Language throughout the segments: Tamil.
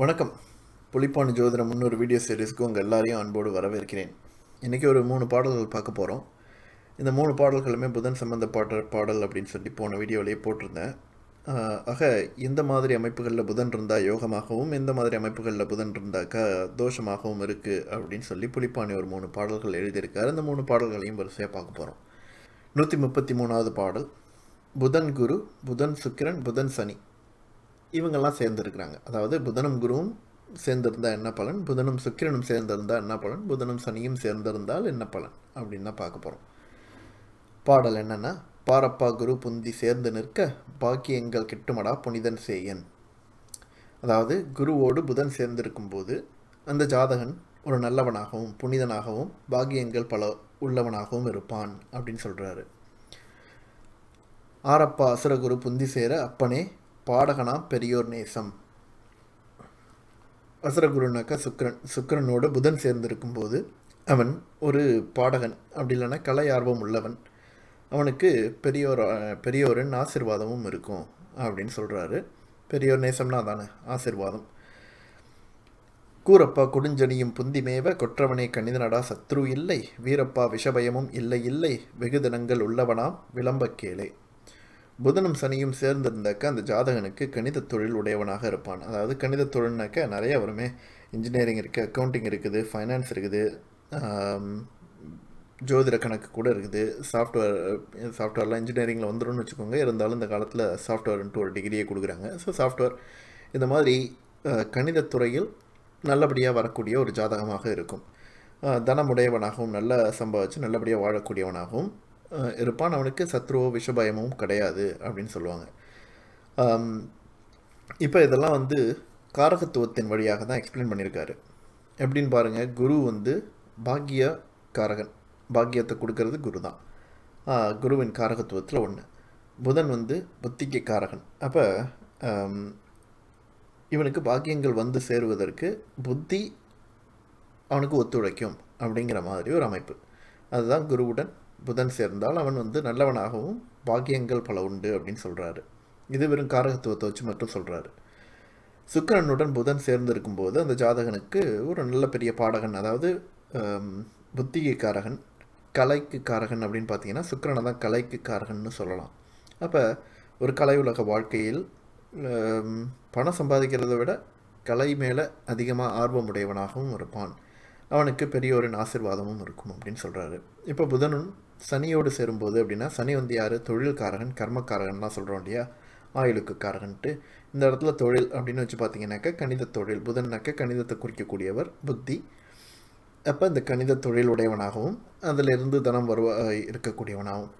வணக்கம். புளிப்பான ஜோதிடம் முன்னொரு வீடியோ சீரீஸ்க்கு உங்கள் எல்லாரையும் அன்போடு வரவேற்கிறேன். இன்றைக்கி ஒரு மூணு பாடல்கள் பார்க்க போகிறோம் இந்த மூணு பாடல்களுமே புதன் சம்பந்தப்பட்ட பாடல் அப்படின்னு சொல்லி போன வீடியோவிலேயே போட்டிருந்தேன். ஆக இந்த மாதிரி அமைப்புகளில் புதன் இருந்தால் யோகமாகவும் இந்த மாதிரி அமைப்புகளில் புதன் இருந்தாக்கா தோஷமாகவும் இருக்குது அப்படின்னு சொல்லி புளிப்பானி ஒரு மூணு பாடல்கள் எழுதியிருக்காரு. அந்த மூணு பாடல்களையும் வரிசையாக பார்க்க போகிறோம் நூற்றி முப்பத்தி மூணாவது பாடல். புதன் குரு புதன் சுக்கிரன் புதன் சனி. இவங்கெல்லாம் சேர்ந்துருக்கிறாங்க. அதாவது புதனும் குருவும் சேர்ந்திருந்தால் என்ன பலன்? புதனும் சுக்கிரனும் சேர்ந்திருந்தால் என்ன பலன்? புதனும் சனியும் சேர்ந்திருந்தால் என்ன பலன்? அப்படின்னு தான் பார்க்க போகிறோம் பாடல் என்னன்னா பாரப்பா குரு புந்தி சேர்ந்து நிற்க பாக்கியங்கள் கிட்டுமடா புனிதன் சேயன். அதாவது குருவோடு புதன் சேர்ந்திருக்கும் போது அந்த ஜாதகன் ஒரு நல்லவனாகவும் புனிதனாகவும் பாக்கியங்கள் பல உள்ளவனாகவும் இருப்பான் அப்படின்னு சொல்கிறாரு ஆரப்பா அசுரகுரு புந்தி சேர அப்பனே பாடகனா பெரியோர் நேசம். அசுரகுருனாக்கா சுக்ரன் சுக்ரனோட புதன் சேர்ந்திருக்கும் போது அவன் ஒரு பாடகன். அப்படி இல்லைன்னா கலை ஆர்வம் உள்ளவன். அவனுக்கு பெரியோர் பெரியோரின் ஆசிர்வாதமும் இருக்கும் அப்படின்னு சொல்கிறாரு பெரியோர் நேசம்னா தானே ஆசிர்வாதம். கூரப்பா கொடுஞ்சனியும் புந்திமேவ கொற்றவனே கணிதனடா சத்ரு இல்லை. வீரப்பா விஷபயமும் இல்லை இல்லை. வெகு தினங்கள் உள்ளவனாம் விளம்பக்கேளே புதனும் சனியும் சேர்ந்திருந்தாக்க அந்த ஜாதகனுக்கு கணித தொழில் உடையவனாக இருப்பான். அதாவது கணித தொழில்னாக்க நிறைய வருமே. இன்ஜினியரிங் இருக்குது அக்கௌண்டிங் இருக்குது ஃபைனான்ஸ் இருக்குது ஜோதிட கணக்கு கூட இருக்குது. சாஃப்ட்வேர் சாஃப்ட்வேர்லாம் இன்ஜினியரிங்கில் வந்துடும்னு வச்சுக்கோங்க. இருந்தாலும் இந்த காலத்தில் சாஃப்ட்வேர்ன்ட்டு ஒரு டிகிரியை கொடுக்குறாங்க. ஸோ சாஃப்ட்வேர் இந்த மாதிரி கணிதத்துறையில் நல்லபடியாக வரக்கூடிய ஒரு ஜாதகமாக இருக்கும். தனமுடையவனாகவும் நல்ல சம்பாதிச்சு நல்லபடியாக வாழக்கூடியவனாகவும் இருப்பான். அவனுக்கு சத்ருவோ விஷபயமும் கிடையாது அப்படின்னு சொல்லுவாங்க. இப்போ இதெல்லாம் வந்து காரகத்துவத்தின் வழியாக தான் எக்ஸ்பிளைன் பண்ணியிருக்காரு. எப்படின்னு பாருங்கள் குரு வந்து பாக்கிய காரகன். பாக்கியத்தை கொடுக்கறது குரு தான். குருவின் காரகத்துவத்தில் ஒன்று புதன் வந்து புத்திக்கு காரகன். அப்போ இவனுக்கு பாக்கியங்கள் வந்து சேருவதற்கு புத்தி அவனுக்கு ஒத்துழைக்கும் அப்படிங்கிற மாதிரி ஒரு அமைப்பு. அதுதான் குருவுடன் புதன் சேர்ந்தால் அவன் வந்து நல்லவனாகவும் பாக்கியங்கள் பல உண்டு அப்படின்னு சொல்கிறாரு இது வெறும் காரகத்துவத்தை வச்சு மட்டும் சொல்கிறாரு சுக்கிரனுடன் புதன் சேர்ந்திருக்கும் போது அந்த ஜாதகனுக்கு ஒரு நல்ல பெரிய பாடகன் அதாவது புத்திகை காரகன் கலைக்கு காரகன் அப்படின்னு பார்த்தீங்கன்னா சுக்கிரனை தான் கலைக்கு காரகன்னு சொல்லலாம். அப்போ ஒரு கலை உலக வாழ்க்கையில் பணம் சம்பாதிக்கிறதை விட கலை மேலே அதிகமாக ஆர்வமுடையவனாகவும் இருப்பான். அவனுக்கு பெரியோரின் ஆசிர்வாதமும் இருக்கும் அப்படின்னு சொல்கிறாரு இப்போ புதனும் சனியோடு சேரும்போது அப்படின்னா சனி வந்து யார்? தொழில்காரகன் கர்மக்காரகன்லாம் சொல்கிறோம் இல்லையா? ஆயுளுக்கு காரகன்ட்டு இந்த இடத்துல தொழில் அப்படின்னு வச்சு பார்த்தீங்கன்னாக்கா கணித தொழில். புதன்னாக்க கணிதத்தை குறிக்கக்கூடியவர் புத்தி. அப்போ இந்த கணித தொழில் உடையவனாகவும் அதிலிருந்து தனம் வருவா இருக்கக்கூடியவனாகவும்.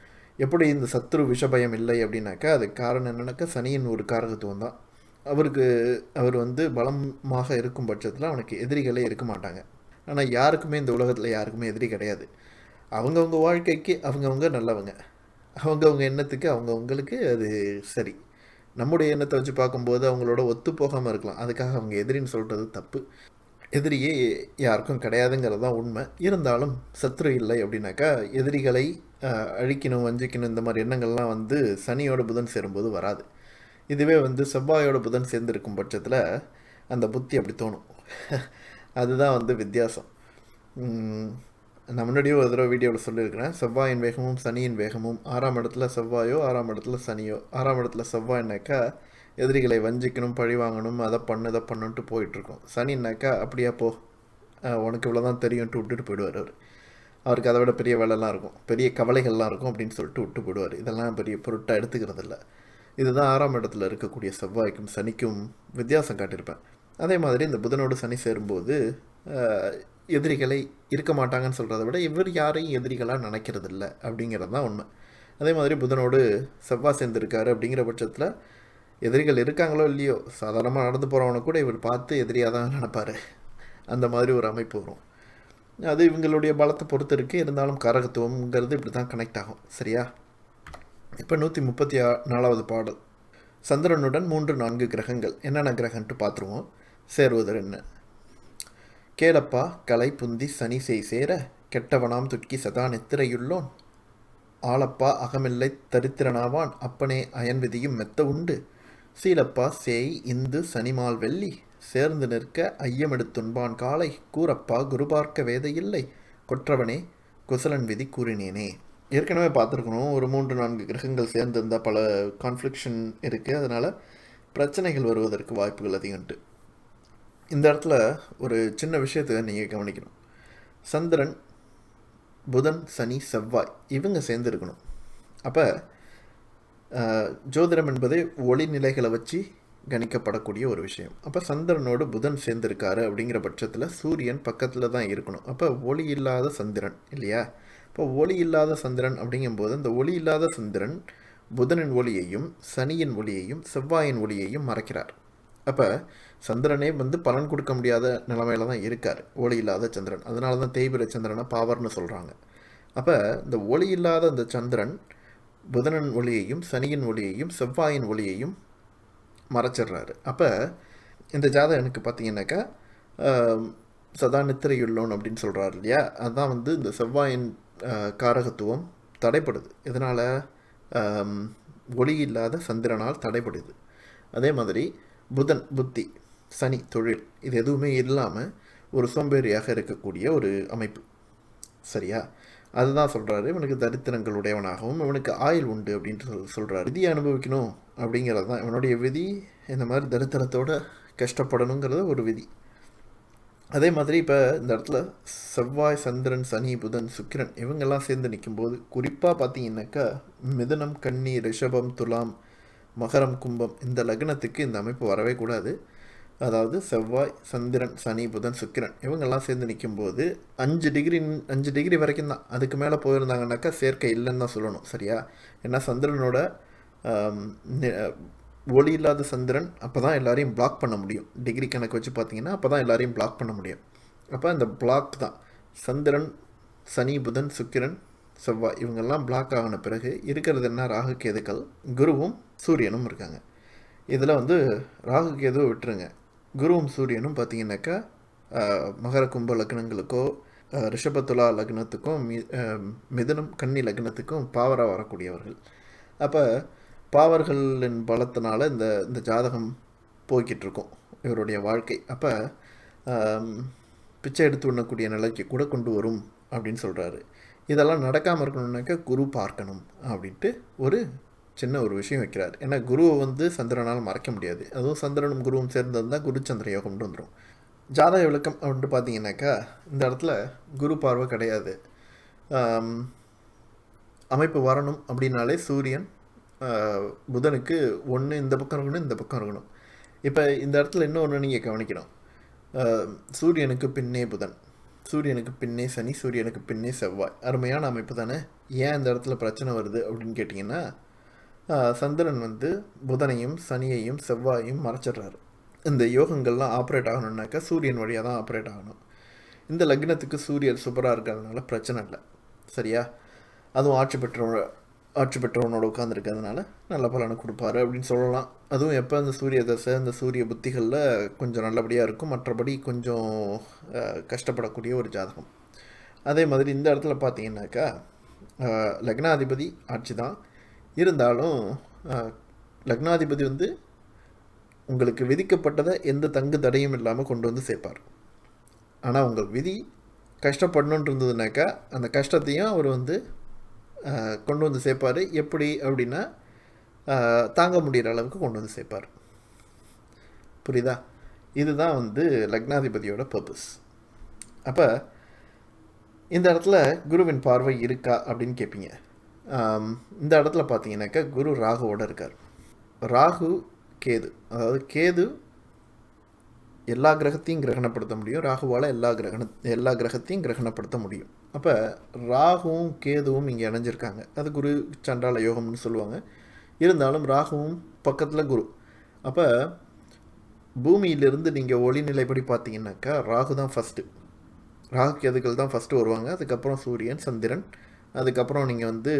எப்படி இந்த சத்ரு விஷபயம் இல்லை அப்படின்னாக்கா அதுக்கு காரணம் என்னன்னாக்கா சனியின் ஒரு காரகத்துவம் தான். அவருக்கு அவர் வந்து பலமாக இருக்கும் பட்சத்தில் அவனுக்கு எதிரிகளே இருக்க மாட்டாங்க. ஆனால் யாருக்குமே இந்த உலகத்தில் யாருக்குமே எதிரி கிடையாது. அவங்கவுங்க வாழ்க்கைக்கு அவங்கவுங்க நல்லவங்க. அவங்கவுங்க எண்ணத்துக்கு அவங்கவுங்களுக்கு அது சரி. நம்முடைய எண்ணத்தை வச்சு பார்க்கும்போது அவங்களோட ஒத்து போகாமல் இருக்கலாம். அதுக்காக அவங்க எதிரின்னு சொல்கிறது தப்பு. எதிரியே யாருக்கும் கிடையாதுங்கிறது தான் உண்மை. இருந்தாலும் சத்ரு இல்லை அப்படின்னாக்கா எதிரிகளை அழிக்கணும் வஞ்சிக்கணும் இந்த மாதிரி எண்ணங்கள்லாம் வந்து சனியோட புதன் சேரும்போது வராது. இதுவே வந்து செவ்வாயோட புதன் சேர்ந்துருக்கும் பட்சத்தில் அந்த புத்தி அப்படி தோணும். அதுதான் வந்து வித்தியாசம். நான் முன்னாடியே ஒரு தடவை வீடியோவில் சொல்லியிருக்கிறேன். செவ்வாயின் வேகமும் சனியின் வேகமும் ஆறாம் இடத்துல செவ்வாயோ ஆறாம் இடத்துல சனியோ ஆறாம் இடத்துல செவ்வாய்னாக்கா எதிரிகளை வஞ்சிக்கணும் பழி வாங்கணும் அதை பண்ணு இதை பண்ணுன்ட்டு போயிட்டுருக்கோம். சனின்னாக்கா அப்படியா போ. உனக்கு இவ்வளோ தான் தெரியும்ட்டு விட்டுட்டு போயிடுவார் அவர். அவருக்கு அதை விட பெரிய வேலைலாம் இருக்கும். பெரிய கவலைகள்லாம் இருக்கும் அப்படின்னு சொல்லிட்டு விட்டு போயிடுவார். இதெல்லாம் பெரிய பொருட்டாக எடுத்துக்கிறது இல்லை இதுதான் ஆறாம் இடத்துல இருக்கக்கூடிய செவ்வாய்க்கும் சனிக்கும் வித்தியாசம் காட்டியிருப்பேன். அதே மாதிரி இந்த புதனோடு சனி சேரும்போது எதிரிகளை இருக்க மாட்டாங்கன்னு சொல்கிறத விட இவர் யாரையும் எதிரிகளாக நினைக்கிறது இல்லை அப்படிங்கிறது தான் உண்மை. அதே மாதிரி புதனோடு செவ்வாய் சேர்ந்துருக்காரு அப்படிங்கிற பட்சத்தில் எதிரிகள் இருக்காங்களோ இல்லையோ சாதாரணமாக நடந்து போகிறவனை கூட இவர் பார்த்து எதிரியாக தான் நினைப்பார். அந்த மாதிரி ஒரு அமைப்பு வரும். அது இவங்களுடைய பலத்தை பொறுத்து இருக்குது இருந்தாலும் கரகத்துவம்ங்கிறது இப்படி தான் கனெக்ட் ஆகும். சரியா? இப்போ நூற்றி முப்பத்தி ஆ நாலாவது பாடல். சந்திரனுடன் மூன்று நான்கு கிரகங்கள். என்னென்ன கிரகன்ட்டு பார்த்துருவோம். சேருவதர் என்ன கேளப்பா கலை புந்தி சனி செய் சேர கெட்டவனாம் துட்கி சதா நித்திரையுள்ளோன். ஆளப்பா அகமில்லை தரித்திரனாவான் அப்பனே அயன் விதியும் மெத்த உண்டு. சீலப்பா சேய் இந்து சனிமால் வெள்ளி சேர்ந்து நிற்க ஐயமெடுத்துண்பான் காலை கூறப்பா குருபார்க்க வேதையில்லை கொற்றவனே குசலன் விதி கூறினேனே. ஏற்கனவே பார்த்துருக்கணும் ஒரு மூன்று நான்கு கிரகங்கள் சேர்ந்திருந்தால் பல கான்ஃப்ளிக்ஷன் இருக்குது அதனால் பிரச்சனைகள் வருவதற்கு வாய்ப்புகள் அதிகம்ட்டு இந்த இடத்துல ஒரு சின்ன விஷயத்தை நீங்கள் கவனிக்கணும். சந்திரன் புதன் சனி செவ்வாய் இவங்க சேர்ந்துருக்கணும். அப்போ ஜோதிடம் என்பது ஒளி நிலைகளை வச்சு கணிக்கப்படக்கூடிய ஒரு விஷயம். அப்போ சந்திரனோடு புதன் சேர்ந்திருக்காரு அப்படிங்கிற பட்சத்தில் சூரியன் பக்கத்தில் தான் இருக்கணும். அப்போ ஒளி இல்லாத சந்திரன் இல்லையா? இப்போ ஒளி இல்லாத சந்திரன் அப்படிங்கும்போது அந்த ஒளி இல்லாத சந்திரன் புதனின் ஒளியையும் சனியின் ஒளியையும் செவ்வாயின் ஒளியையும் மறைக்கிறார். அப்போ சந்திரனே வந்து பலன் கொடுக்க முடியாத நிலமையில தான் இருக்கார். ஒளி இல்லாத சந்திரன். அதனால தான் தேய்பிர சந்திரனை பாவர்னு சொல்கிறாங்க அப்போ இந்த ஒளி இல்லாத அந்த சந்திரன் புதனன் ஒளியையும் சனியின் ஒளியையும் செவ்வாயின் ஒளியையும் மறைச்சிடுறாரு. அப்போ இந்த ஜாதகம் எனக்கு பார்த்தீங்கன்னாக்கா சதா நித்திரையுள்ளோன் அப்படின்னு சொல்கிறாரு இல்லையா? அதுதான் வந்து இந்த செவ்வாயின் காரகத்துவம் தடைப்படுது இதனால் ஒளி இல்லாத சந்திரனால் தடைப்படுது அதே மாதிரி புதன் புத்தி சனி தொழில். இது எதுவுமே இல்லாமல் ஒரு சோம்பேறியாக இருக்கக்கூடிய ஒரு அமைப்பு. சரியா? அதுதான் சொல்கிறாரு இவனுக்கு தரித்திரங்கள் உடையவனாகவும் இவனுக்கு ஆயுள் உண்டு அப்படின்ட்டு சொல் சொல்கிறாரு விதியை அனுபவிக்கணும் அப்படிங்கிறது தான் இவனுடைய விதி. இந்த மாதிரி தரித்திரத்தோடு கஷ்டப்படணுங்கிறது ஒரு விதி. அதே மாதிரி இப்போ இந்த இடத்துல செவ்வாய் சந்திரன் சனி புதன் சுக்கிரன் இவங்கெல்லாம் சேர்ந்து நிற்கும்போது குறிப்பாக பார்த்தீங்கன்னாக்கா மிதனம் கன்னி ரிஷபம் துலாம் மகரம் கும்பம். இந்த லக்னத்துக்கு இந்த அமைப்பு வரவே கூடாது. அதாவது செவ்வாய் சந்திரன் சனி புதன் சுக்கிரன். இவங்கெல்லாம் சேர்ந்து நிற்கும்போது அஞ்சு டிகிரி அஞ்சு டிகிரி வரைக்கும் தான். அதுக்கு மேலே போயிருந்தாங்கனாக்கா சேர்க்கை இல்லைன்னு தான் சொல்லணும். சரியா? ஏன்னா சந்திரனோட ஒளி இல்லாத சந்திரன் அப்போ தான் எல்லாரையும் பிளாக் பண்ண முடியும். டிகிரி கணக்கு வச்சு பார்த்தீங்கன்னா அப்போ தான் எல்லாரையும் பிளாக் பண்ண முடியும். அப்போ அந்த பிளாக் தான். சந்திரன் சனி புதன் சுக்கிரன் செவ்வாய் இவங்கெல்லாம் பிளாக் ஆகின பிறகு இருக்கிறது என்ன? ராகு கேதுக்கள் குருவும் சூரியனும் இருக்காங்க. இதில் வந்து ராகு கேதுவை விட்டுருங்க. குருவும் சூரியனும் பார்த்தீங்கன்னாக்கா மகர கும்ப லக்னங்களுக்கோ ரிஷபத்துலா லக்னத்துக்கும் மி மிதனம் கன்னி லக்னத்துக்கும் பாவராக வரக்கூடியவர்கள். அப்போ பாவர்களின் பலத்தினால இந்த இந்த ஜாதகம் போய்கிட்டு இருக்கும் இவருடைய வாழ்க்கை. அப்போ பிச்சை எடுத்து உண்ணக்கூடிய நிலைக்கு கூட கொண்டு வரும் அப்படின்னு சொல்கிறாரு இதெல்லாம் நடக்காமல் இருக்கணும்னாக்கா குரு பார்க்கணும் அப்படின்ட்டு ஒரு சின்ன ஒரு விஷயம் வைக்கிறார். ஏன்னா குருவை வந்து சந்திரனால் மறைக்க முடியாது. அதுவும் சந்திரனும் குருவும் சேர்ந்தது குரு சந்திர யோகம்னு வந்துடும் ஜாதக விளக்கம் அப்படின்ட்டு பார்த்தீங்கன்னாக்கா இந்த இடத்துல குரு பார்வை கிடையாது. அமைப்பு வரணும் அப்படின்னாலே சூரியன் புதனுக்கு ஒன்று இந்த பக்கம் இருக்கணும் இந்த பக்கம் இருக்கணும். இப்போ இந்த இடத்துல இன்னொன்று நீங்கள் கவனிக்கணும். சூரியனுக்கு பின்னே புதன். சூரியனுக்கு பின்னே சனி சூரியனுக்கு பின்னே செவ்வாய். அருமையான அமைப்பு தானே ஏன் இந்த இடத்துல பிரச்சனை வருது அப்படின்னு கேட்டிங்கன்னா சந்திரன் வந்து புதனையும் சனியையும் செவ்வாயையும் மறைச்சிடுறாரு. இந்த யோகங்கள்லாம் ஆப்ரேட் ஆகணுன்னாக்கா சூரியன் வழியாக தான் ஆப்ரேட் ஆகணும். இந்த லக்னத்துக்கு சூரியன் சூப்பராக இருக்கிறதுனால பிரச்சனை இல்லை. சரியா? அதுவும் ஆட்சி பெற்ற ஆட்சி பெற்றவனோட உட்காந்துருக்கிறதுனால நல்ல பலனை கொடுப்பாரு அப்படின்னு சொல்லலாம். அதுவும் எப்போ அந்த சூரிய தசை அந்த சூரிய புத்திகளில் கொஞ்சம் நல்லபடியாக இருக்கும். மற்றபடி கொஞ்சம் கஷ்டப்படக்கூடிய ஒரு ஜாதகம். அதே மாதிரி இந்த இடத்துல பார்த்தீங்கன்னாக்கா லக்னாதிபதி ஆட்சி தான். இருந்தாலும் லக்னாதிபதி வந்து உங்களுக்கு விதிக்கப்பட்டதை எந்த தங்கு தடையும் இல்லாமல் கொண்டு வந்து சேர்ப்பார். ஆனால் உங்கள் விதி கஷ்டப்படணுன்ட்டு இருந்ததுனாக்கா அந்த கஷ்டத்தையும் அவர் வந்து கொண்டு வந்து சேர்ப்பார். எப்படி அப்படின்னா தாங்க முடிகிற அளவுக்கு கொண்டு வந்து சேர்ப்பார். புரியுதா? இதுதான் வந்து லக்னாதிபதியோட பர்பஸ் அப்போ இந்த இடத்துல குருவின் பார்வை இருக்கா அப்படின்னு கேட்பீங்க இந்த இடத்துல பார்த்தீங்கன்னாக்கா குரு ராகுவோட இருக்கார். ராகு கேது. அதாவது கேது எல்லா கிரகத்தையும் கிரகணப்படுத்த முடியும். ராகுவால் எல்லா கிரகண எல்லா கிரகத்தையும் கிரகணப்படுத்த முடியும். அப்போ ராகுவும் கேதுவும் இங்கே இணைஞ்சிருக்காங்க. அது குரு சண்டால யோகம்னு சொல்லுவாங்க. இருந்தாலும் ராகுவும் பக்கத்தில் குரு. அப்போ பூமியிலிருந்து நீங்கள் ஒளிநிலைப்படி பார்த்தீங்கன்னாக்கா ராகு தான் ஃபஸ்ட்டு ராகு கேதுக்கள் தான் ஃபஸ்ட்டு வருவாங்க. அதுக்கப்புறம் சூரியன் சந்திரன். அதுக்கப்புறம் நீங்கள் வந்து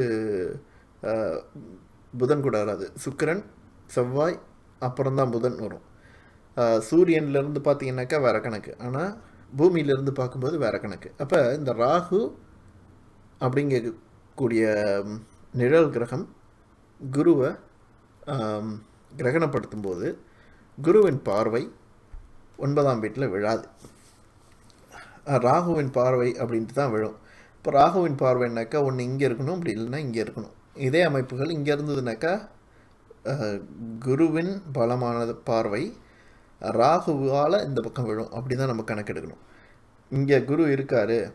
புதன் கூட வராது. சுக்கிரன் செவ்வாய் அப்புறம் தான் புதன் வரும். சூரியன்லேருந்து பார்த்தீங்கன்னாக்கா வேறு கணக்கு. ஆனால் பூமியிலிருந்து பார்க்கும்போது வேறு கணக்கு. அப்போ இந்த ராகு அப்படிங்கக்கூடிய நிழல் கிரகம் குருவை கிரகணப்படுத்தும் போது குருவின் பார்வை ஒன்பதாம் வீட்டில் விழாது. ராகுவின் பார்வை அப்படின்ட்டு தான் விழும். இப்போ ராகுவின் பார்வைனாக்கா ஒன்று இங்கே இருக்கணும் அப்படி இல்லைன்னா இங்கே இருக்கணும். இதே அமைப்புகள் இங்கே இருந்ததுனாக்கா குருவின் பலமானது பார்வை ராகுவால் இந்த பக்கம் விழும். அப்படி தான் நம்ம கணக்கெடுக்கணும். இங்கே குரு இருக்காரு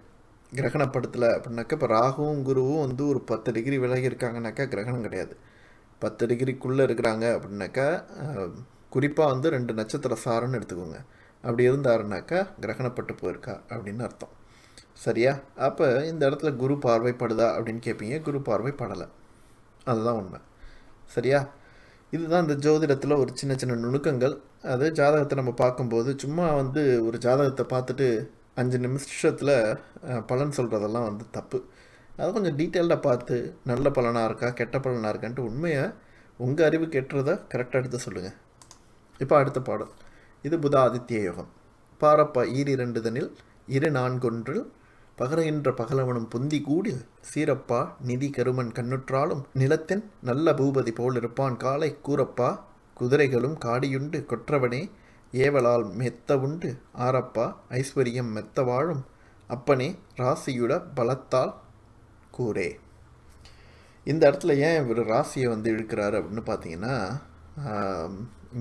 கிரகணப்படுத்தலை அப்படின்னாக்கா இப்போ ராகுவும் குருவும் வந்து ஒரு பத்து டிகிரி விலகி இருக்காங்கனாக்கா கிரகணம் கிடையாது. பத்து டிகிரிக்குள்ளே இருக்கிறாங்க அப்படின்னாக்கா குறிப்பாக வந்து ரெண்டு நட்சத்திர சாருன்னு எடுத்துக்கோங்க. அப்படி இருந்தாருனாக்கா கிரகணப்பட்டு போயிருக்கா அப்படின்னு அர்த்தம். சரியா? அப்போ இந்த இடத்துல குரு பார்வைப்படுதா அப்படின்னு கேட்பீங்க குரு பார்வை படலை அதுதான் உண்மை. சரியா? இதுதான் இந்த ஜோதிடத்தில் ஒரு சின்ன சின்ன நுணுக்கங்கள். அது ஜாதகத்தை நம்ம பார்க்கும்போது சும்மா வந்து ஒரு ஜாதகத்தை பார்த்துட்டு அஞ்சு நிமிஷத்தில் பலன் சொல்கிறதெல்லாம் வந்து தப்பு. அதை கொஞ்சம் டீட்டெயில்டாக பார்த்து நல்ல பலனாக இருக்கா கெட்ட பலனாக இருக்கான்ட்டு உண்மையை உங்கள் அறிவு கெட்டுறதை கரெக்டாக எடுத்து சொல்லுங்கள் இப்போ அடுத்த பாடல் இது புத ஆதித்ய யோகம். பாரப்பா ஈரிரண்டுதனில் இரு நான்கொன்றில் பகரகின்ற பகலவனும் புந்தி கூடி சீரப்பா நிதி கருமன் கண்ணுற்றாலும் நிலத்தின் நல்ல பூபதி போல் இருப்பான் காலை கூரப்பா குதிரைகளும் காடியுண்டு. கொற்றவனே ஏவலால் மெத்த உண்டு ஆரப்பா ஐஸ்வர்யம் மெத்த வாழும் அப்பனே ராசியுட பலத்தால் கூரே இந்த இடத்துல ஏன் இவர் ராசியை வந்து இழுக்கிறாரு அப்படின்னு பார்த்தீங்கன்னா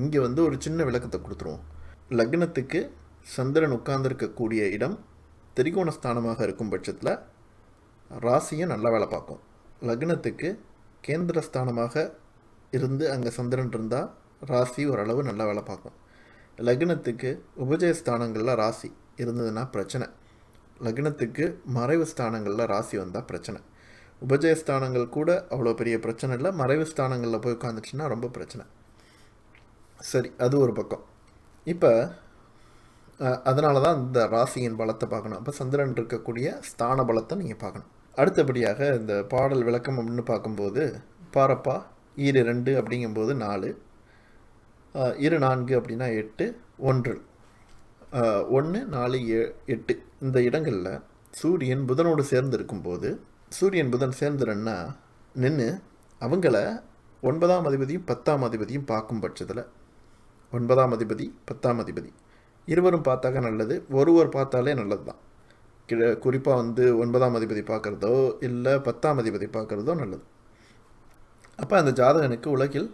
இங்கே வந்து ஒரு சின்ன விளக்கத்தை கொடுத்துருவோம். லக்னத்துக்கு சந்திரன் உட்கார்ந்துருக்கக்கூடிய இடம் திரிகோண ஸ்தானமாக இருக்கும் பட்சத்தில் ராசியும் நல்லா வேலை பார்க்கும். லக்னத்துக்கு கேந்திர ஸ்தானமாக இருந்து அங்கே சந்திரன் இருந்தால் ராசி ஓரளவு நல்லா வேலை பார்க்கும். லக்னத்துக்கு உபஜய ஸ்தானங்களில் ராசி இருந்ததுன்னா பிரச்சனை. லக்னத்துக்கு மறைவு ஸ்தானங்களில் ராசி வந்தால் பிரச்சனை. உபஜய ஸ்தானங்கள் கூட அவ்வளோ பெரிய பிரச்சனை இல்லை. மறைவு ஸ்தானங்களில் போய் உட்காந்துச்சுன்னா ரொம்ப பிரச்சனை. சரி அது ஒரு பக்கம். இப்போ அதனால தான் இந்த ராசியின் பலத்தை பார்க்கணும். அப்போ சந்திரன் இருக்கக்கூடிய ஸ்தான பலத்தை நீங்கள் பார்க்கணும். அடுத்தபடியாக இந்த பாடல் விளக்கம் அப்படின்னு பார்க்கும்போது பாரப்பா ஈரு ரெண்டு அப்படிங்கும்போது நாலு. இரு நான்கு அப்படின்னா எட்டு ஒன்று. ஒன்று நாலு ஏ எட்டு. இந்த இடங்களில் சூரியன் புதனோடு சேர்ந்து இருக்கும்போது சூரியன் புதன் சேர்ந்துருன்னா நின்று அவங்கள ஒன்பதாம் அதிபதியும் பத்தாம் அதிபதியும் பார்க்கும் பட்சத்தில். ஒன்பதாம் அதிபதி பத்தாம் அதிபதி. இருவரும் பார்த்தாக்க நல்லது ஒருவர் பார்த்தாலே நல்லது தான் கிழ குறிப்பாக வந்து ஒன்பதாம் அதிபதி பார்க்குறதோ இல்லை பத்தாம் அதிபதி பார்க்குறதோ நல்லது. அப்போ அந்த ஜாதகனுக்கு உலகில்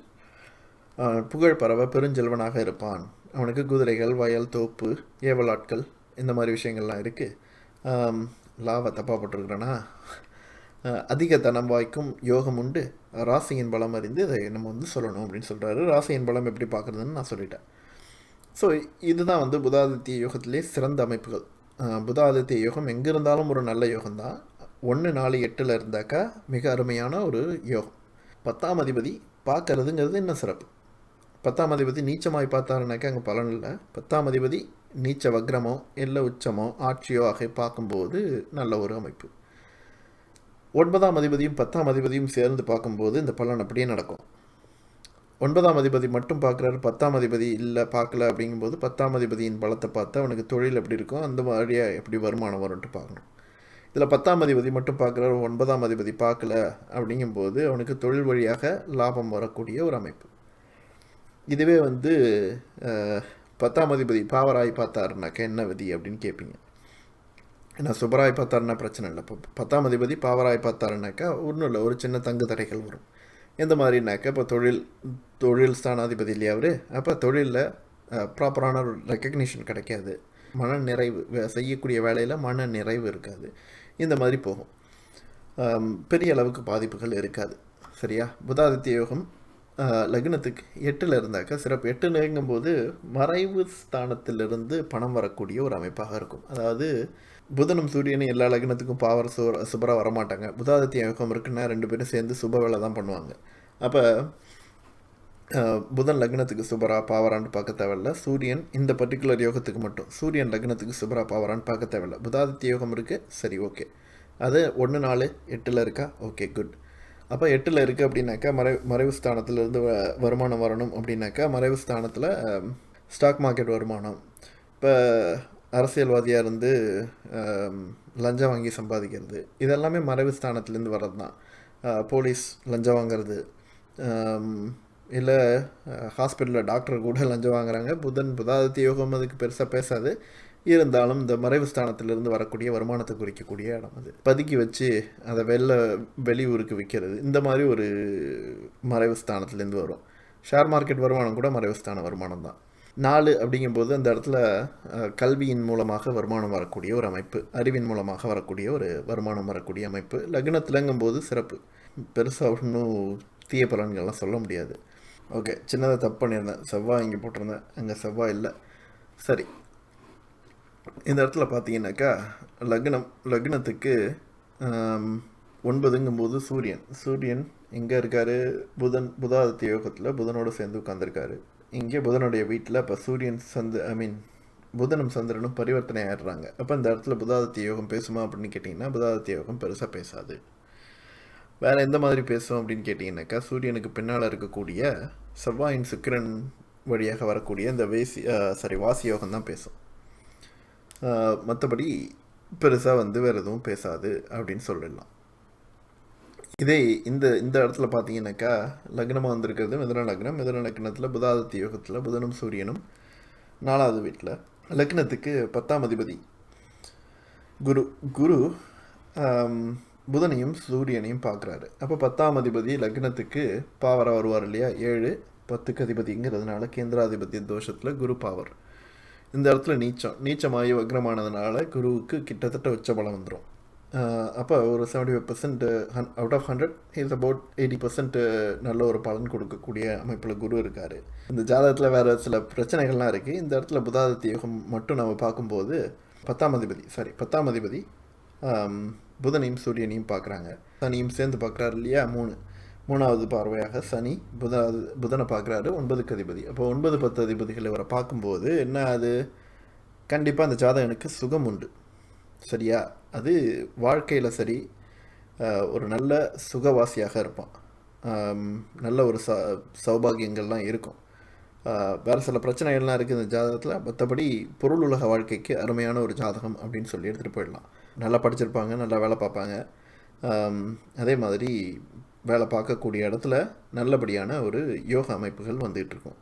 புகழ் பரவ பெருஞ்செல்வனாக இருப்பான். அவனுக்கு குதிரைகள் வயல் தோப்பு ஏவலாட்கள் இந்த மாதிரி விஷயங்கள்லாம் இருக்குது லாவை தப்பாக போட்டிருக்கிறேன்னா அதிக தனம் வாய்க்கும் யோகம் உண்டு. ராசியின் பலம் அறிந்து இதை நம்ம வந்து சொல்லணும் அப்படின்னு சொல்கிறாரு ராசியின் பலம் எப்படி பார்க்குறதுன்னு நான் சொல்லிட்டேன். ஸோ இதுதான் வந்து புதாதித்ய யோகத்திலே சிறந்த அமைப்புகள். புதாதித்ய யோகம் எங்கே இருந்தாலும் ஒரு நல்ல யோகம் தான் ஒன்று நாலு எட்டில் இருந்தாக்கா மிக அருமையான ஒரு யோகம். பத்தாம் அதிபதி பார்க்கறதுங்கிறது இன்னும் சிறப்பு. பத்தாம் அதிபதி நீச்சமாய் பார்த்தாருனாக்கா அங்கே பலன் இல்லை. பத்தாம் அதிபதி நீச்ச வக்ரமோ இல்லை உச்சமோ ஆட்சியோ ஆக பார்க்கும்போது நல்ல ஒரு அமைப்பு. ஒன்பதாம் அதிபதியும் பத்தாம் அதிபதியும் சேர்ந்து பார்க்கும்போது இந்த பலன் அப்படியே நடக்கும். ஒன்பதாம் அதிபதி மட்டும் பார்க்குறாரு பத்தாம் அதிபதி இல்லை பார்க்கல அப்படிங்கும்போது பத்தாம் அதிபதியின் பலத்தை பார்த்து அவனுக்கு தொழில் எப்படி இருக்கும் அந்த மாதிரியாக எப்படி வருமானம் வரும்ன்ட்டு பார்க்கணும். இதில் பத்தாம் அதிபதி மட்டும் பார்க்குறாரு ஒன்பதாம் அதிபதி பார்க்கல அப்படிங்கும்போது அவனுக்கு தொழில் வழியாக லாபம் வரக்கூடிய ஒரு அமைப்பு. இதுவே வந்து பத்தாம் அதிபதி பாவராய் பார்த்தாருனாக்கா என்ன விதி அப்படின்னு கேட்பீங்க ஏன்னா சுபராய் பார்த்தாருன்னா பிரச்சனை இல்லை. இப்போ பத்தாம் அதிபதி பாவராய் பார்த்தாருனாக்கா ஒன்றும் இல்லை. ஒரு சின்ன தங்கு தடைகள் வரும். எந்த மாதிரினாக்கா இப்போ தொழில் தொழில் ஸ்தானாதிபதி இல்லையா அவர்? அப்போ தொழிலில் ப்ராப்பரான ஒரு ரெக்கக்னிஷன் கிடைக்காது. மன நிறைவு வே- செய்யக்கூடிய வேலையில் மன நிறைவு இருக்காது. இந்த மாதிரி போகும். பெரிய அளவுக்கு பாதிப்புகள் இருக்காது. சரியா? புதாதித்ய யோகம் லக்னத்துக்கு எட்டில் இருந்தாக்கா சிறப்பு. எட்டுலங்கும்போது மறைவு ஸ்தானத்திலிருந்து பணம் வரக்கூடிய ஒரு அமைப்பாக இருக்கும். அதாவது புதனும் சூரியனும் எல்லா லக்னத்துக்கும் பாவர் சு சுபராக வரமாட்டாங்க. புதாதித்ய யோகம் இருக்குன்னா ரெண்டு பேரும் சேர்ந்து சுப வேலை தான் பண்ணுவாங்க. அப்போ புதன் லக்னத்துக்கு சுபரா பாவரான்னு பார்க்க தேவையில்ல. சூரியன் இந்த பர்டிகுலர் யோகத்துக்கு மட்டும். சூரியன் லக்னத்துக்கு சுபரா பாவரான்னு பார்க்க தேவையில்ல. புதாதித்ய யோகம் இருக்குது சரி ஓகே. அது ஒன்று நாலு எட்டில் இருக்கா? ஓகே குட் அப்போ எட்டில் இருக்குது அப்படின்னாக்கா மறை மறைவு ஸ்தானத்துலேருந்து வ- வருமானம் வரணும் அப்படின்னாக்கா மறைவு ஸ்தானத்தில் ஸ்டாக் மார்க்கெட் வருமானம். இப்போ அரசியல்வாதியாக இருந்து லஞ்சம் வாங்கி சம்பாதிக்கிறது இதெல்லாமே மறைவு ஸ்தானத்துலேருந்து வர்றது தான் போலீஸ் லஞ்சம் வாங்குறது இல்லை ஹாஸ்பிட்டலில் டாக்டர் கூட லஞ்சம் வாங்குறாங்க. புதன் புதாதித்ய யோகம் அதுக்கு பெருசாக பேசாது. இருந்தாலும் இந்த மறைவு ஸ்தானத்திலிருந்து வரக்கூடிய வருமானத்தை குறிக்கக்கூடிய இடம் அது. பதுக்கி வச்சு அதை வெளில வெளியூருக்கு விற்கிறது இந்த மாதிரி ஒரு மறைவு ஸ்தானத்துலேருந்து வரும். ஷேர் மார்க்கெட் வருமானம் கூட மறைவு ஸ்தான வருமானம் தான். நாலு அப்படிங்கும்போது அந்த இடத்துல கல்வியின் மூலமாக வருமானம் வரக்கூடிய ஒரு அமைப்பு அறிவின் மூலமாக வரக்கூடிய ஒரு வருமானம் வரக்கூடிய அமைப்பு லக்னத்திலங்கும்போது சிறப்பு. பெருசாக ஒன்றும் தீய பலன்கள்லாம் சொல்ல முடியாது. ஓகே சின்னதாக தப்பு பண்ணியிருந்தேன். செவ்வாய் இங்கே போட்டிருந்தேன். அங்கே செவ்வாய் இல்லை. சரி. இந்த இடத்துல பார்த்தீங்கன்னாக்கா லக்னம் லக்னத்துக்கு ஒன்பதுங்கும்போது சூரியன். சூரியன் எங்கே இருக்கார்? புதன் புதாதித்ய யோகத்தில் புதனோடு சேர்ந்து உட்காந்துருக்காரு இங்கே புதனுடைய வீட்டில் இப்போ சூரியன் சந்த் ஐ மீன் புதனும் சந்திரனும் பரிவர்த்தனை ஆயிடுறாங்க. அப்போ இந்த இடத்துல புதாதித்ய யோகம் பேசுமா அப்படின்னு கேட்டிங்கன்னா புதாதித்ய யோகம் பெருசாக பேசாது. வேறு எந்த மாதிரி பேசும் அப்படின்னு கேட்டிங்கனாக்கா சூரியனுக்கு பின்னால் இருக்கக்கூடிய செவ்வாயின் சுக்கிரன் வழியாக வரக்கூடிய இந்த வேசி சாரி வாசி யோகம் தான் பேசும். மற்றபடி பெருசாக வந்து வேறு எதுவும் பேசாது அப்படின்னு சொல்லிடலாம். இதே இந்த இந்த இடத்துல பார்த்தீங்கன்னாக்கா லக்னமாக வந்திருக்கிறது மிதன லக்னம். மிதன லக்னத்தில் புதாதித்ய யோகத்தில் புதனும் சூரியனும் நாலாவது வீட்டில் லக்னத்துக்கு பத்தாம் அதிபதி குரு குரு புதனையும் சூரியனையும் பார்க்குறாரு அப்போ பத்தாம் அதிபதி லக்னத்துக்கு பாவராக வருவார் இல்லையா? ஏழு பத்துக்கு அதிபதிங்கிறதுனால கேந்திராதிபதி தோஷத்தில் குரு பாவர். இந்த இடத்துல நீச்சம் நீச்சமாகி வக்ரமானதுனால குருவுக்கு கிட்டத்தட்ட உச்ச பலம் வந்துடும் அப்போ ஒரு seventy five percent um out of hundred is about eighty percent நல்ல ஒரு பலன் கொடுக்கக்கூடிய அமைப்பில் குரு இருக்கார். இந்த ஜாதகத்தில் வேறு சில பிரச்சனைகள்லாம் இருக்குது இந்த இடத்துல புதாதித்த யோகம் மட்டும் நம்ம பார்க்கும்போது பத்தாம் அதிபதி சாரி பத்தாம் அதிபதி புதனையும் சூரியனையும் பார்க்குறாங்க. சனியும் சேர்ந்து பார்க்குறாரு இல்லையா? மூணு. மூணாவது பார்வையாக சனி புதாவது புதனை பார்க்குறாரு ஒன்பதுக்கு அதிபதி. அப்போ ஒன்பது பத்து அதிபதிகளை இவரை பார்க்கும்போது என்ன அது? கண்டிப்பாக அந்த ஜாதகனுக்கு சுகம் உண்டு. சரியா? அது வாழ்க்கையில் சரி ஒரு நல்ல சுகவாசியாக இருப்பான். நல்ல ஒரு ச சௌபாகியங்கள்லாம் இருக்கும். வேறு சில பிரச்சனைகள்லாம் இருக்குது இந்த ஜாதகத்தில். மற்றபடி பொருள் உலக வாழ்க்கைக்கு அருமையான ஒரு ஜாதகம் அப்படின்னு சொல்லி எடுத்துகிட்டு போயிடலாம். நல்லா படிச்சிருப்பாங்க நல்லா வேலை பார்ப்பாங்க. அதே மாதிரி வேலை பார்க்கக்கூடிய இடத்துல நல்லபடியான ஒரு யோக அமைப்புகள் வந்துகிட்ருக்கும்.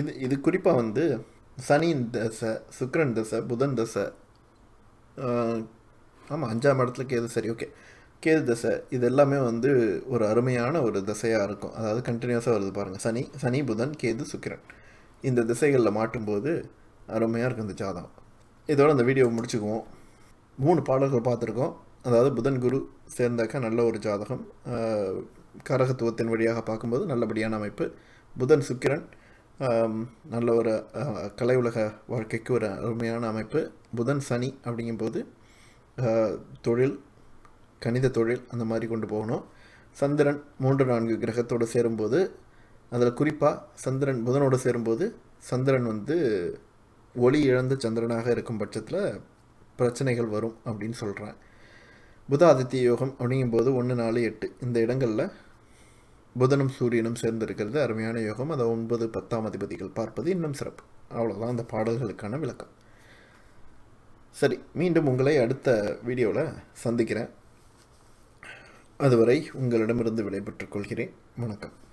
இது இது குறிப்பாக வந்து சனியின் தசை சுக்கரன் தசை புதன் தசை ஆமாம் அஞ்சாம் இடத்துல கேது சரி ஓகே. கேது தசை இது எல்லாமே வந்து ஒரு அருமையான ஒரு தசையாக இருக்கும். அதாவது கண்டினியூஸாக வருது பாருங்கள் சனி சனி புதன் கேது சுக்கிரன். இந்த திசைகளில் மாட்டும்போது அருமையாக இருக்கும் இந்த ஜாதகம். இதோட அந்த வீடியோவை முடிச்சுக்குவோம். மூணு பாடல்கள் பார்த்துருக்கோம். அதாவது புதன் குரு சேர்ந்தாக்கா நல்ல ஒரு ஜாதகம். கரகத்துவத்தின் வழியாக பார்க்கும்போது நல்லபடியான அமைப்பு. புதன் சுக்கிரன் நல்ல ஒரு கலை உலக வாழ்க்கைக்கு ஒரு அருமையான அமைப்பு. புதன் சனி அப்படிங்கும்போது தொழில் கணித தொழில் அந்த மாதிரி கொண்டு போகணும். சந்திரன் மூன்று நான்கு கிரகத்தோடு சேரும்போது அதில் குறிப்பாக சந்திரன் புதனோடு சேரும்போது சந்திரன் வந்து ஒளி இழந்த சந்திரனாக இருக்கும் பட்சத்தில் பிரச்சனைகள் வரும் அப்படின்னு சொல்கிறேன் புத ஆதித்ய யோகம் அப்படிங்கும்போது ஒன்று நாலு எட்டு. இந்த இடங்களில் புதனும் சூரியனும் சேர்ந்திருக்கிறது. அருமையான யோகம். அதை ஒன்பது பத்தாம் அதிபதிகள் பார்ப்பது இன்னும் சிறப்பு. அவ்வளோதான் அந்த பாடல்களுக்கான விளக்கம். சரி மீண்டும் உங்களை அடுத்த வீடியோவில் சந்திக்கிறேன். அதுவரை உங்களிடமிருந்து விடைபெற்றுக் கொள்கிறேன். வணக்கம்.